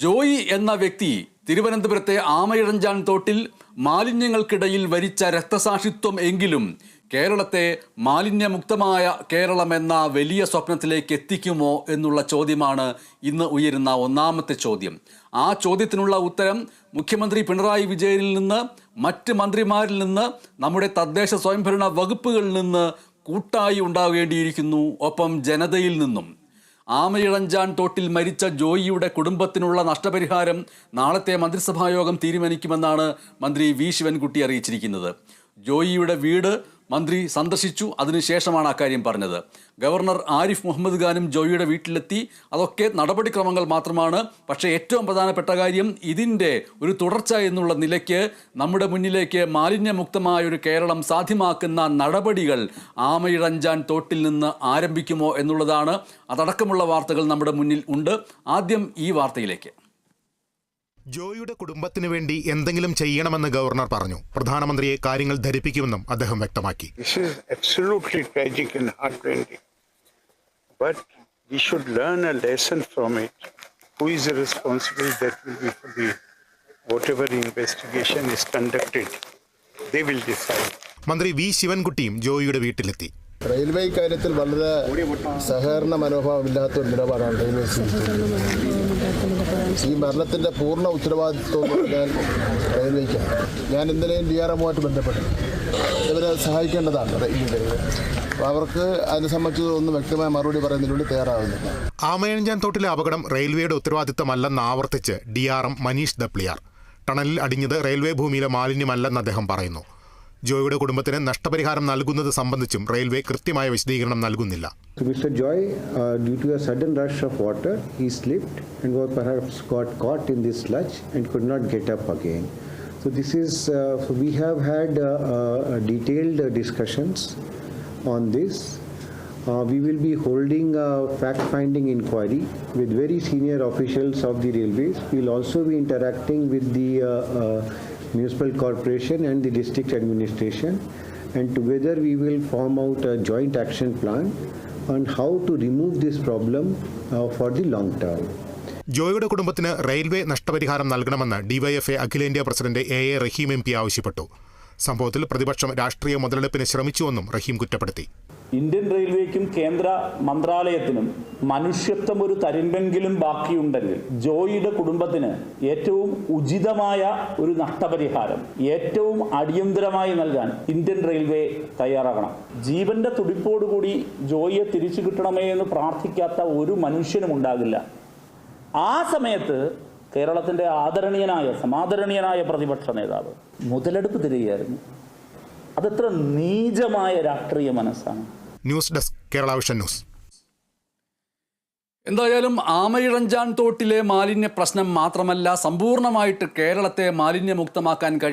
ജോയി എന്ന വ്യക്തി തിരുവനന്തപുരത്തെ ആമയിഴഞ്ചാൻ തോട്ടിൽ മാലിന്യങ്ങൾക്കിടയിൽ വരിച്ച രക്തസാക്ഷിത്വം എങ്കിലും കേരളത്തെ മാലിന്യമുക്തമായ കേരളം എന്ന വലിയ സ്വപ്നത്തിലേക്ക് എത്തിക്കുമോ എന്നുള്ള ചോദ്യമാണ് ഇന്ന് ഉയരുന്ന ഒന്നാമത്തെ ചോദ്യം. ആ ചോദ്യത്തിനുള്ള ഉത്തരം മുഖ്യമന്ത്രി പിണറായി വിജയനിൽ നിന്ന് മറ്റ് മന്ത്രിമാരിൽ നിന്ന് നമ്മുടെ തദ്ദേശ സ്വയംഭരണ വകുപ്പുകളിൽ നിന്ന് കൂട്ടായി ഉണ്ടാകേണ്ടിയിരിക്കുന്നു. ഒപ്പം ജനതയിൽ നിന്നും ആമയിഴഞ്ചാൻ തോട്ടിൽ മരിച്ച ജോയിയുടെ കുടുംബത്തിനുള്ള നഷ്ടപരിഹാരം നാളത്തെ മന്ത്രിസഭായോഗം തീരുമാനിക്കുമെന്നാണ് മന്ത്രി വി. ശിവൻകുട്ടി അറിയിച്ചിരിക്കുന്നത്. ജോയിയുടെ വീട് മന്ത്രി സന്ദർശിച്ചു. അതിനുശേഷമാണ് അക്കാര്യം പറഞ്ഞത്. ഗവർണർ ആരിഫ് മുഹമ്മദ് ഖാനും ജോയിയുടെ വീട്ടിലെത്തി. അതൊക്കെ നടപടിക്രമങ്ങൾ മാത്രമാണ്. പക്ഷേ ഏറ്റവും പ്രധാനപ്പെട്ട കാര്യം ഇതിന്റെ ഒരു തുടർച്ച എന്നുള്ള നിലയ്ക്ക് നമ്മുടെ മുന്നിലേക്ക് മാലിന്യമുക്തമായ ഒരു കേരളം സാധ്യമാക്കുന്ന നടപടികൾ ആമയിഴഞ്ചാൻ തോട്ടിൽ നിന്ന് ആരംഭിക്കുമോ എന്നുള്ളതാണ്. അതടക്കമുള്ള വാർത്തകൾ നമ്മുടെ മുന്നിൽ ഉണ്ട്. ആദ്യം ഈ വാർത്തയിലേക്ക്. ജോയിയുടെ കുടുംബത്തിന് വേണ്ടി എന്തെങ്കിലും ചെയ്യണമെന്ന് ഗവർണർ പറഞ്ഞു. പ്രധാനമന്ത്രിയെ കാര്യങ്ങൾ ധരിപ്പിക്കുമെന്നും അദ്ദേഹം വ്യക്തമാക്കി. മന്ത്രി വി ശിവൻകുട്ടിയും ജോയിയുടെ വീട്ടിലെത്തി. റെയിൽവേ കാര്യത്തിൽ വളരെ സഹകരണ മനോഭാവമില്ലാത്ത ഒരു നിലപാടാണ് റെയിൽവേ ഈ മരണത്തിന്റെ പൂർണ ഉത്തരവാദിത്വം ഞാൻ റെയിൽവേക്കാണ് ഞാൻ ഇന്നലെയും ഡി ആർ എമ്മുമായിട്ട് ബന്ധപ്പെട്ടു. ഇവരെ സഹായിക്കേണ്ടതാണ് റെയിൽവേ. അവർക്ക് അതിനെ സംബന്ധിച്ച് ഒന്നും വ്യക്തമായ മറുപടി പറയുന്നതിന് വേണ്ടി തയ്യാറാവുന്നില്ല ആമയഞ്ചാൻ തോട്ടിലെ അപകടം റെയിൽവേയുടെ ഉത്തരവാദിത്തമല്ലെന്ന് ആവർത്തിച്ച് D R M Manish Dapliyar. ടണലിൽ അടിഞ്ഞത് റെയിൽവേ ഭൂമിയിലെ മാലിന്യമല്ലെന്ന് അദ്ദേഹം പറയുന്നു. ജോയിയുടെ കുടുംബത്തിന് നഷ്ടപരിഹാരം നൽകുന്നത് സംബന്ധിച്ചും റെയിൽവേ കൃത്യമായ വിശദീകരണം നൽകുന്നില്ല So Mr. Joy, uh, due to a sudden rush of water, he slipped and was perhaps got caught in this sludge and could not get up again. So this is, uh, so we have had uh, uh, detailed uh, discussions on this. Uh, we will be holding a fact-finding inquiry with very senior officials of the railways. We'll also be interacting with the uh, uh, municipal corporation and the district administration, and together we will form out a joint action plan on how to remove this problem uh, for the long term. ജോയിയുടെ കുടുംബത്തിന് railway നഷ്ടപരിഹാരം നൽകണമെന്ന് DYFI അഖിലേന്ത്യാ president A A Rahim M P ആവശ്യപ്പെട്ടു സംഭവത്തിൽ പ്രതിപക്ഷം രാഷ്ട്രീയ മുതലെടുപ്പിന് ശ്രമിച്ചുവെന്നും റഹീം കുറ്റപ്പെടുത്തി. Indian റെയിൽവേക്കും കേന്ദ്ര മന്ത്രാലയത്തിനും മനുഷ്യത്വം ഒരു തരിമ്പെങ്കിലും ബാക്കിയുണ്ടെങ്കിൽ ജോയിയുടെ കുടുംബത്തിന് ഏറ്റവും ഉചിതമായ ഒരു നഷ്ടപരിഹാരം ഏറ്റവും അടിയന്തരമായി നൽകാൻ ഇന്ത്യൻ റെയിൽവേ തയ്യാറാകണം. ജീവന്റെ തുടിപ്പോടുകൂടി ജോയിയെ തിരിച്ചു കിട്ടണമേ എന്ന് പ്രാർത്ഥിക്കാത്ത ഒരു മനുഷ്യനും ഉണ്ടാകില്ല ആ സമയത്ത് കേരളത്തിന്റെ ആദരണീയനായ സമാദരണീയനായ പ്രതിപക്ഷ നേതാവ് മുതലെടുപ്പ് തിരികെയായിരുന്നു. അതെത്ര നീചമായ രാഷ്ട്രീയ മനസ്സാണ്. News desk Kerala vision news. എന്തായാലും ആമയിഴഞ്ചാൻ തോട്ടിലെ മാലിന്യ പ്രശ്നം മാത്രമല്ല സമ്പൂർണമായിട്ട് കേരളത്തെ മാലിന്യമുക്തമാക്കാൻ കഴിയും